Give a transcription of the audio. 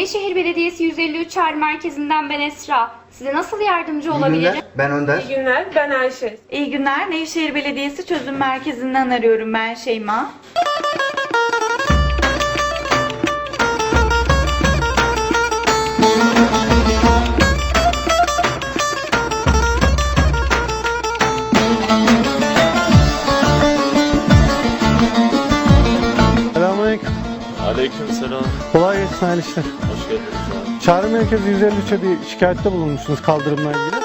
Nevşehir Belediyesi 153 Çağrı Merkezi'nden ben Esra. Size nasıl yardımcı olabilirim? Günler, ben Önder. İyi günler, ben Ayşe. İyi günler. Nevşehir Belediyesi Çözüm Merkezi'nden arıyorum ben Şeyma. Aleykümselam. Kolay gelsin hayırlı işler. Hoş geldiniz abi. Çağrı Merkezi 153'e bir şikayette bulunmuşsunuz kaldırımla ilgili.